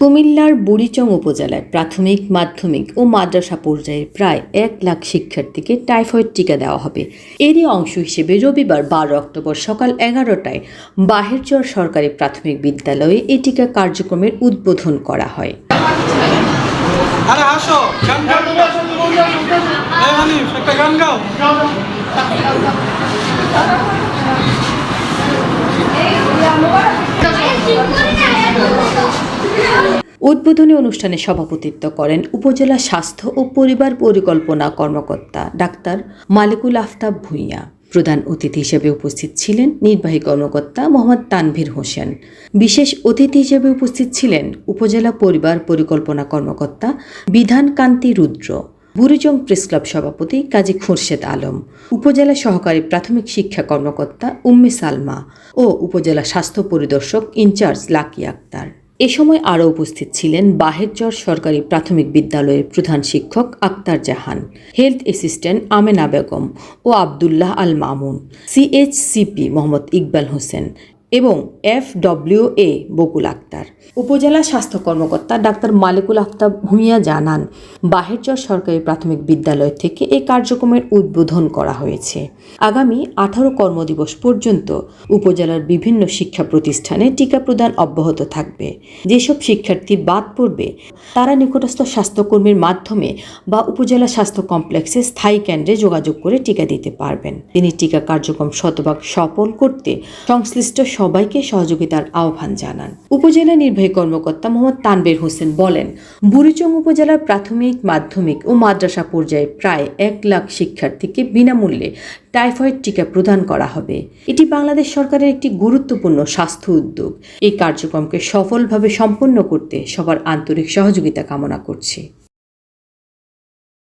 কুমিল্লার বুড়িচং উপজেলায় প্রাথমিক মাধ্যমিক ও মাদ্রাসা পর্যায়ে প্রায় এক লাখ শিক্ষার্থীকে টাইফয়েড টিকা দেওয়া হবে। এরই অংশ হিসেবে রবিবার বারো অক্টোবর সকাল এগারোটায় বাহেরচর সরকারি প্রাথমিক বিদ্যালয়ে এই টিকা কার্যক্রমের উদ্বোধন করা হয়। গান গাও এই হানিফ একটা গান গাও উদ্বোধনী অনুষ্ঠানে সভাপতিত্ব করেন উপজেলা স্বাস্থ্য ও পরিবার পরিকল্পনা কর্মকর্তা ডাক্তার মালিকুল আফতাব ভূঁইয়া। প্রধান অতিথি হিসেবে উপস্থিত ছিলেন নির্বাহী কর্মকর্তা মোহাম্মদ তানভীর হোসেন। বিশেষ অতিথি হিসেবে উপস্থিত ছিলেন উপজেলা পরিবার পরিকল্পনা কর্মকর্তা বিধান কান্তি রুদ্র বুড়িজং প্রেস ক্লাব সভাপতি কাজী খুরশেদ আলম, উপজেলা সহকারী প্রাথমিক শিক্ষা কর্মকর্তা উম্মে সালমা ও উপজেলা স্বাস্থ্য পরিদর্শক ইনচার্জ লাকি আক্তার। এ সময় আরও উপস্থিত ছিলেন বাহেরচর সরকারি প্রাথমিক বিদ্যালয়ের প্রধান শিক্ষক আক্তার জাহান, হেলথ অ্যাসিস্ট্যান্ট আমেনা বেগম ও আবদুল্লাহ আল মামুন সিএইচসিপি মোহাম্মদ ইকবাল হোসেন এবং F W A Bakul Akter. উপজেলা স্বাস্থ্য কর্মকর্তা ডাক্তার মালিকুল আফতাব ভূঁইয়া জানান, বাহেরচর সরকারি প্রাথমিক বিদ্যালয় থেকে এই কার্যক্রমের উদ্বোধন করা হয়েছে। আগামী আঠারো কর্মদিবস পর্যন্ত উপজেলার বিভিন্ন শিক্ষা প্রতিষ্ঠানে টিকা প্রদান অব্যাহত থাকবে। যেসব শিক্ষার্থী বাদ পড়বে, তারা নিকটস্থ স্বাস্থ্যকর্মীর মাধ্যমে বা উপজেলা স্বাস্থ্য কমপ্লেক্সে স্থায়ী কেন্দ্রে যোগাযোগ করে টিকা দিতে পারবেন। তিনি টিকা কার্যক্রম শতভাগ সফল করতে সংশ্লিষ্ট সবাইকে সহযোগিতার আহ্বান জানান। উপজেলা নির্বাহী কর্মকর্তা মোহাম্মদ তানভীর হোসেন বলেন, বুড়িচং উপজেলার প্রাথমিক, মাধ্যমিক ও মাদ্রাসা পর্যায়ে প্রায় এক লাখ শিক্ষার্থীকে বিনামূল্যে টাইফয়েড টিকা প্রদান করা হবে। এটি বাংলাদেশ সরকারের একটি গুরুত্বপূর্ণ স্বাস্থ্য উদ্যোগ। এই কার্যক্রমকে সফলভাবে সম্পন্ন করতে সবার আন্তরিক সহযোগিতা কামনা করছি।